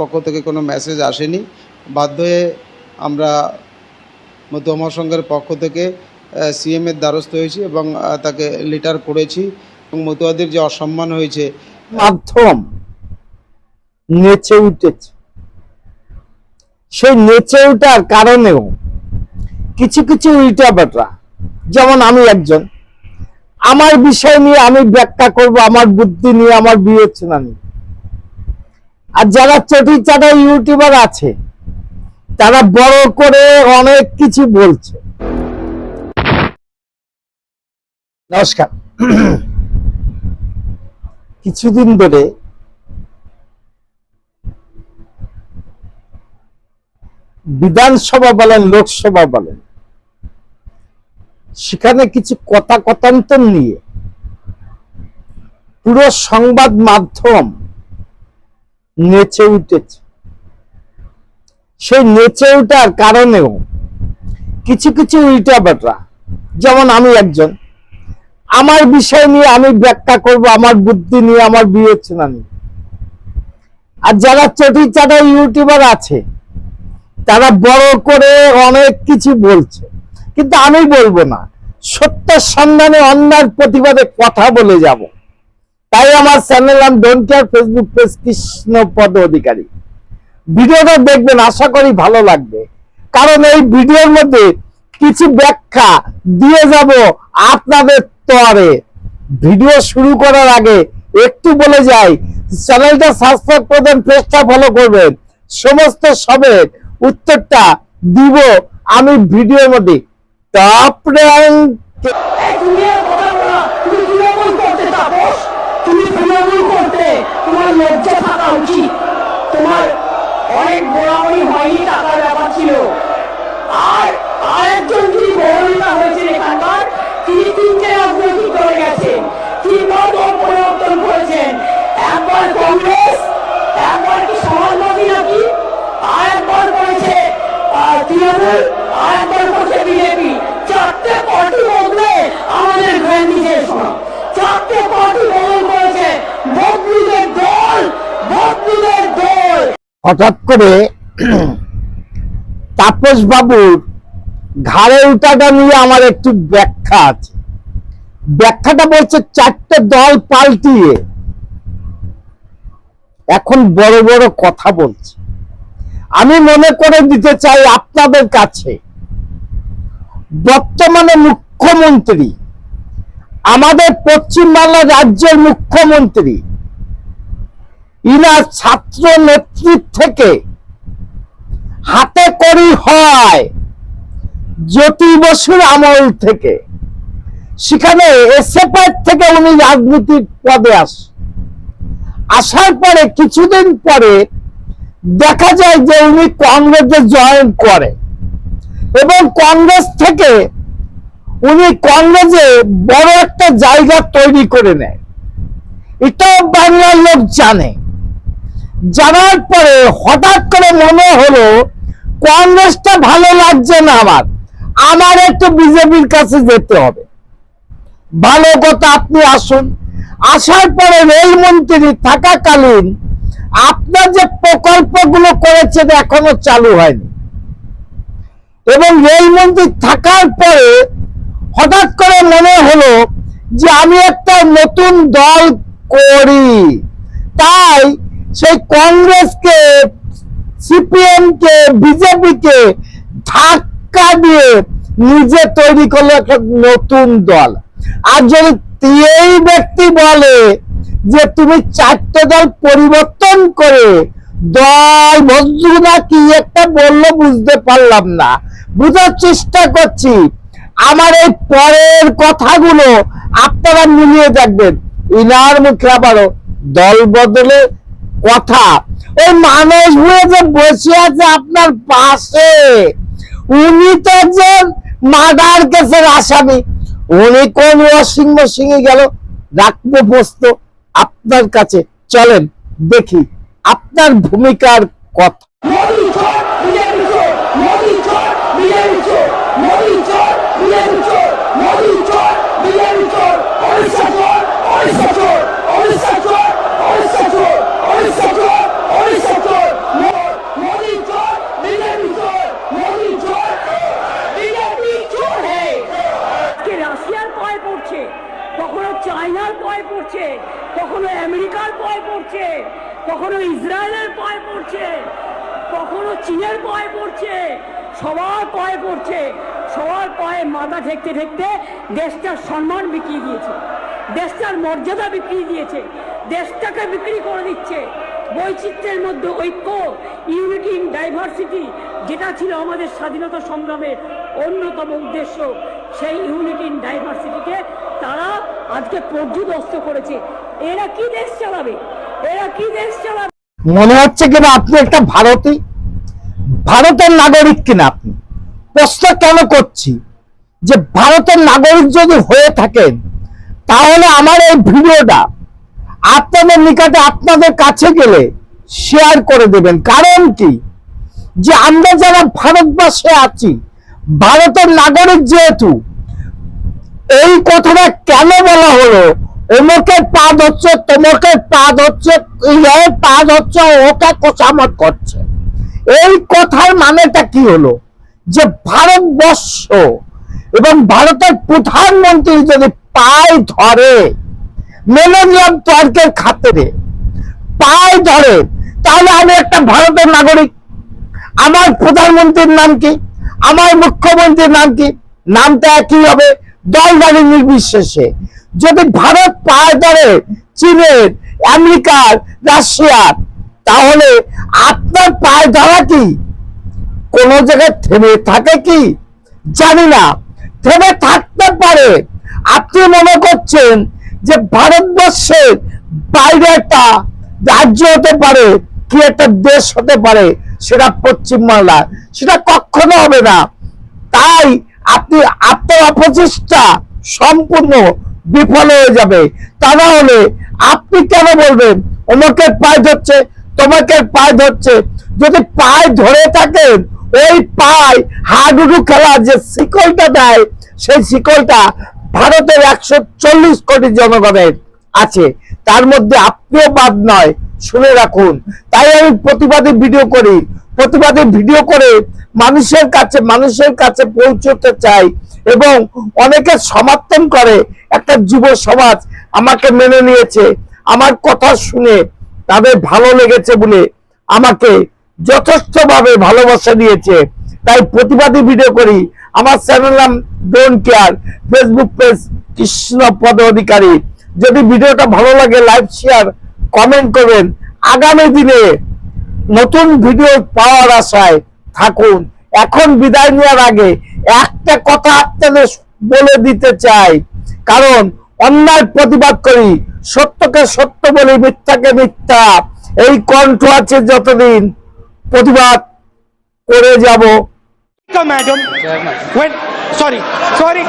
পক্ষ থেকে কোনো মেসেজ আসেনি। বাধ্য হয়ে আমরা মতুয়া মহাসংঘের পক্ষ থেকে সিএমের দ্বারস্থ হয়েছি এবং তাকে লিটার করেছি এবং মতুয়াদের যে অসম্মান হয়েছে, মাধ্যম নেচে উঠেছে। সেই নেচে ওঠার কারণেও কিছু কিছু উল্টা পাল্টা যেমন আমি একজন, আমার বিষয় নিয়ে আমি ব্যাখ্যা করব, আমার বুদ্ধি নিয়ে, আমার বিবেচনা নিয়ে। আর যারা চটি চাটা ইউটিউবার আছে, তারা বড় করে অনেক কিছু বলছে। নমস্কার। কিছুদিন ধরে বিধানসভা বলেন, লোকসভা বলেন, সেখানে কিছু কথা কথান্তর নিয়ে পুরো সংবাদ মাধ্যম নেচে উঠেছে। সেই নেচে ওঠার কারণেও কিছু কিছু উল্টা পাল্টা যেমন আমি একজন, আমার বিষয় নিয়ে আমি ব্যাখ্যা করব, আমার বুদ্ধি নিয়ে, আমার বিবেচনা নিয়ে। আর যারা চটি চাটা ইউটিউবার আছে, তারা বড় করে অনেক কিছু বলছে। কিন্তু আমি বলব না, সত্যের সন্ধানে অন্যার প্রতিবাদে কথা বলে যাব। তাই আমার চ্যানেল নাম don't care Facebook page Krishna Pada Adhikari. ভিডিওটা দেখবেন, আশা করি ভালো লাগবে। কারণ এই ভিডিওর মধ্যে কিছু ব্যাখ্যা দিয়ে যাব আপনাদের তরে। ভিডিও শুরু করার আগে একটু বলে যাই চ্যানেলটা সাবস্ক্রাইব করবেন পেজটা ফলো করবেন। সমস্ত সবের উত্তরটা দিব আমি ভিডিওর মধ্যে। র্যাঙ্ক এই তুমি আর কথা বলো না। তুমি তৃণমূল করতে তাপস তুমি তৃণমূল করতে তোমার লজ্জা থাকা উচিত। তোমার অনেক বড়াবড়ি হয়নি টাকার ব্যাপার ছিল। আর আরেকজন যিনি বড়িতা হয়েছেন এখানকার, তিনি তিনটে রাজনৈতিক দলে গেছেন। তিনবার দল পরিবর্তন করেছেন। একবার কংগ্রেস, একবার কি সমাজবাদী নাকি? আর একবার করেছে তৃণমূল আর একবার করছে বিজেপি। চারটে পার্টি বদলে আমাদের শোনা চারটে পার্টি বদল হঠাৎ করে তাপস বাবুর ঘাড়ে উঠাটা নিয়ে আমার একটু ব্যাখ্যা আছে। ব্যাখ্যাটা বলছে, চারটে দল পাল্টিয়ে এখন বড় বড় কথা বলছে। আমি মনে করে দিতে চাই আপনাদের কাছে, বর্তমানে মুখ্যমন্ত্রী, আমাদের পশ্চিমবাংলা রাজ্যের মুখ্যমন্ত্রী ইনার ছাত্র নেতৃত্ব থেকে হাতে করি হয় জ্যোতি বসুর আমল থেকে। সেখানে এসএফআই থেকে উনি রাজনীতির পদে আস আসার পরে কিছুদিন পরে দেখা যায় যে উনি কংগ্রেসে জয়েন করে এবং কংগ্রেস থেকে উনি কংগ্রেসে বড় একটা জায়গা তৈরি করে নেয়। এটাও বাংলার লোক জানে। জানার পরে হঠাৎ করে মনে হলো, কংগ্রেসটা ভালো লাগছে না আমার। আমার একটু বিজেপির কাছে যেতে হবে। ভালো কথা, আপনি আসুন। আসার পরে রেলমন্ত্রী থাকাকালীন আপনার যে প্রকল্পগুলো করেছেন এখনও চালু হয়নি। এবং রেলমন্ত্রী থাকার পরে হঠাৎ করে মনে হলো যে, আমি একটা নতুন দল করি। তাই সেই কংগ্রেসকে সিপিএম কে বিজেপি কে ধাক্কা দিয়ে নিজে তৈরি করল একটা নতুন দল। আর যদি এই ব্যক্তি বলে যে তুমি চারটে দল পরিবর্তন করে দল বন্ধু না কি একটা বলল বুঝতে পারলাম না। বুঝার চেষ্টা করছি। আমার এই পরের কথাগুলো আপনারা মিলিয়ে দেখবেন। ইনার মুখে আবারও দল বদলে কথা। ওই মানুষ হয়ে যে বসে আছে আপনার পাশে। উনি তো একজন মার্ডার কেসের আসামি। উনি কোন ওয়াশিং মেশিনে গেল, রাখব বসত আপনার কাছে। চলেন দেখি আপনার ভূমিকার কথা। কখনো ইসরায়েলের পায়ে পড়ছে, কখনো চীনের পায়ে পড়ছে, সবার পায়ে পড়ছে, সবার পায়ে মাথা ঠেকতে ঠেকতে দেশটার সম্মান বিক্রি দিয়েছে, দেশটার মর্যাদা বিক্রি দিয়েছে, দেশটাকে বিক্রি করে দিচ্ছে। বৈচিত্র্যের মধ্যে ঐক্য ইউনিটি ইন ডাইভার্সিটি যেটা ছিল আমাদের স্বাধীনতা সংগ্রামের অন্যতম উদ্দেশ্য, সেই ইউনিটি ইন ডাইভার্সিটিকে তারা আজকে পর্যুদস্ত করেছে। এরা কি দেশ চালাবে? এরা কি দেশ চালাবে? মনে হচ্ছে কিনা আপনি একটা ভারতী? ভারতের নাগরিক কিনা আপনি? প্রশ্ন কেন করছি? যে ভারতের নাগরিক যদি হয়ে থাকেন, তাহলে আমার এই ভিডিওটা আপনাদের নিকটে আপনাদের কাছে গেলে শেয়ার করে দেবেন। কারণ কি? যে আমরা যারা ভারতবর্ষে আছি, ভারতের নাগরিক যেহেতু, এই কথাটা কেন বলা হলো? অমুকের পাদ হচ্ছে তমকের পাদ হচ্ছে ইয়ের পাদ ওকে কোচামত করছে। এই কথার মানেটা কি হলো? যে ভারতবর্ষ এবং ভারতের প্রধানমন্ত্রী যদি পায় ধরে মেনে নিলাম তর্কের খাতিরে পায় ধরে, তাহলে আমি একটা ভারতের নাগরিক। আমার প্রধানমন্ত্রীর নাম কি? আমার মুখ্যমন্ত্রীর নাম কি? নামটা একই হবে। দল দলে নির্বিশেষে যদি ভারত পায় ধরে চীনের, আমেরিকার, রাশিয়ার, তাহলে আপনার পায়ে ধরা কি? কোন জায়গায় থেমে থাকে কি? জানি না। থেমে থাকতে পারে। আপনি মনে করছেন যে ভারতবর্ষের বাইরে একটা রাজ্য হতে পারে, কি একটা দেশ হতে পারে, সেটা পশ্চিমবাংলা সেটা কখনো হবে না। তাই আপনি আপনার অপচেষ্টা সম্পূর্ণ বিফল হয়ে যাবে। তা না হলে আপনি কেন বলবেন? অমুকের পায়ে ধরছে, তোমাকে পায়ে ধরছে। যদি পায়ে ধরে থাকেন, ওই পায় হাডুডু খেলা যে শিকলটা দেয়, সেই শিকলটা ভারতের একশো চল্লিশ কোটি জনগণের আছে। তার মধ্যে আপনিও বাদ নয়, শুনে রাখুন। তাই আমি প্রতিবাদী ভিডিও করি। প্রতিবাদী ভিডিও করে মানুষের কাছে মানুষের কাছে পৌঁছতে চাই। এবং অনেকে সমর্থন করে, একটা যুব সমাজ আমাকে মেনে নিয়েছে, আমার কথা শুনে তাদের ভালো লেগেছে বলে আমাকে যথেষ্টভাবে ভালোবাসা দিয়েছে। তাই প্রতিবাদী ভিডিও করি। আমার চ্যানেল নাম don't care Facebook page Krishna Pada Adhikari. যদি ভিডিওটা ভালো লাগে লাইক শেয়ার কমেন্ট করবেন। আগামী দিনে নতুন ভিডিও পাওয়ার আশায় থাকুন। এখন বিদায় নেওয়ার আগে একটা কথা আপনাদের বলে দিতে চাই। কারণ অন্যায় প্রতিবাদ করি সত্যকে সত্য বলি মিথ্যাকে মিথ্যা। এই কণ্ঠ আছে যতদিন প্রতিবাদ করে যাব। Madam sorry sorry.